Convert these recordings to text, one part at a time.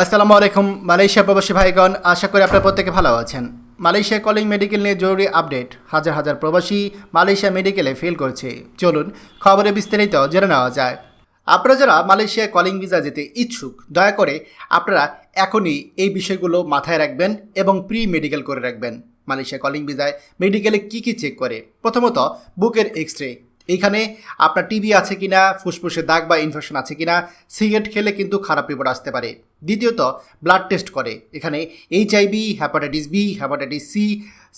আসসালামু আলাইকুম, মালয়েশিয়া প্রবাসী ভাইগণ, আশা করি আপনারা প্রত্যেকে ভালো আছেন। মালয়েশিয়া কলিং মেডিকেল নিয়ে জরুরি আপডেট, হাজার হাজার প্রবাসী মালয়েশিয়া মেডিকেলে ফেল করছে। চলুন খবরে বিস্তারিত জেনে নেওয়া যায় আপনারা যারা মালয়েশিয়া কলিং ভিসা যেতে ইচ্ছুক, দয়া করে আপনারা এখনই এই বিষয়গুলো মাথায় রাখবেন এবং প্রি মেডিকেল করে রাখবেন। মালয়েশিয়া কলিং ভিসায় মেডিকেলে কী কী চেক করে? প্রথমত, বুকের এক্স রে এইখানে আপনার টিবি আছে কিনা ফুসফুসে দাগ বা ইনফেকশন আছে কিনা, সিগারেট খেলে কিন্তু খারাপ রিপোর্ট আসতে পারে। দ্বিতীয়ত ব্লাড টেস্ট করে। এখানে HIV hepatitis B hepatitis C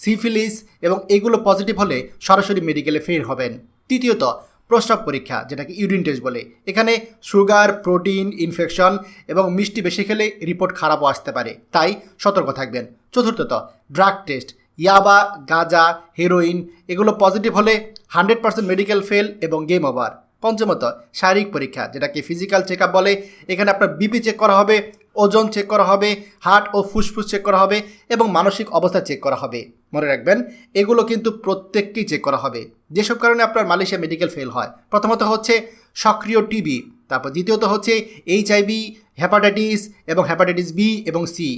syphilis এবং এগুলো পজিটিভ হলে সরাসরি মেডিকেলে ফের হবেন। তৃতীয়ত, প্রস্রাব পরীক্ষা, যেটাকে ইউরিন টেস্ট বলে। এখানে সুগার প্রোটিন ইনফেকশন এবং মিষ্টি বেশি খেলে রিপোর্ট খারাপও আসতে পারে। তাই সতর্ক থাকবেন। চতুর্থত ড্রাগ টেস্ট ইয়াবা, গাঁজা, হেরোইন, এগুলো পজিটিভ হলে হান্ড্রেড পার্সেন্ট মেডিকেল ফেল এবং গেম ওভার পঞ্চমত, শারীরিক পরীক্ষা, যেটাকে ফিজিক্যাল চেক বলে। এখানে আপনার বিপি চেক করা হবে, ওজন চেক করা হবে, হার্ট ও ফুসফুস চেক করা হবে এবং মানসিক অবস্থা চেক করা হবে। মনে রাখবেন, এগুলো কিন্তু প্রত্যেককেই চেক করা হবে। যেসব কারণে আপনার মালয়েশিয়া মেডিকেল ফেল হয়। প্রথমত হচ্ছে সক্রিয় টিবি তারপর দ্বিতীয়ত হচ্ছে এইচআইভি হ্যাপাটাইটিস এবং হ্যাপাটাইটিস বি এবং সি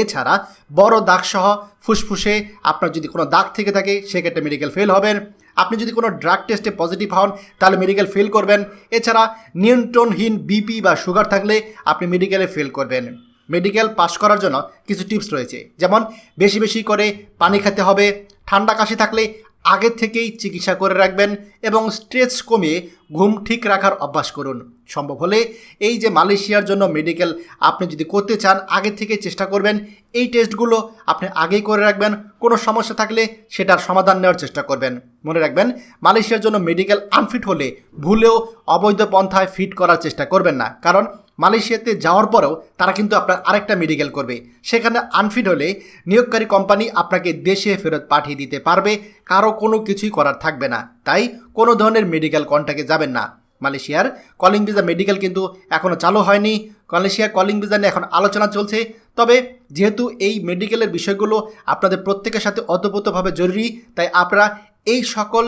এছাড়া বড় দাগসহ ফুসফুসে আপনার যদি কোনো দাগ থেকে থাকে, সেক্ষেত্রে মেডিকেল ফেল হবেন। আপনি যদি কোনো ড্রাগ টেস্টে পজিটিভ হন, তাহলে মেডিকেল ফেল করবেন। এছাড়া নিয়ন্ত্রণহীন বিপি বা সুগার থাকলে আপনি মেডিকেলে ফেল করবেন। মেডিকেল পাস করার জন্য কিছু টিপস রয়েছে। যেমন, বেশি বেশি করে পানি খেতে হবে, ঠান্ডা কাশি থাকলে আগে থেকেই চিকিৎসা করে রাখবেন এবং স্ট্রেস কমিয়ে ঘুম ঠিক রাখার অভ্যাস করুন। সম্ভব হলে এই যে মালয়েশিয়ার জন্য মেডিকেল আপনি যদি করতে চান, আগে থেকে চেষ্টা করবেন। এই টেস্টগুলো আপনি আগেই করে রাখবেন। কোনো সমস্যা থাকলে সেটার সমাধান নেওয়ার চেষ্টা করবেন। মনে রাখবেন, মালয়েশিয়ার জন্য মেডিকেল আনফিট হলে ভুলেও অবৈধ পন্থায় ফিট করার চেষ্টা করবেন না। কারণ মালয়েশিয়াতে যাওয়ার পরেও তারা কিন্তু আপনার আরেকটা মেডিকেল করবে। সেখানে আনফিট হলে নিয়োগকারী কোম্পানি আপনাকে দেশে ফেরত পাঠিয়ে দিতে পারবে। কারও কোনো কিছুই করার থাকবে না। তাই কোনো ধরনের মেডিকেল কন্ট্যাক্টে যাবেন না। মালয়েশিয়ার কলিং ভিসা মেডিকেল কিন্তু এখনও চালু হয়নি। মালয়েশিয়ার কলিং ভিসা নিয়ে এখন আলোচনা চলছে। তবে যেহেতু এই মেডিকেলের বিষয়গুলো আপনাদের প্রত্যেকের সাথে অতপ্রতভাবে জরুরি, তাই আপনারা এই সকল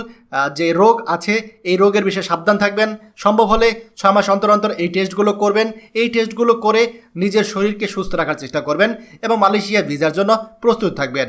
যে রোগ আছে, এই রোগের বিষয়ে সাবধান থাকবেন। সম্ভব হলে ছ মাস অন্তর অন্তর এই টেস্টগুলো করবেন। এই টেস্টগুলো করে নিজের শরীরকে সুস্থ রাখার চেষ্টা করবেন এবং মালয়েশিয়া ভিসার জন্য প্রস্তুত থাকবেন।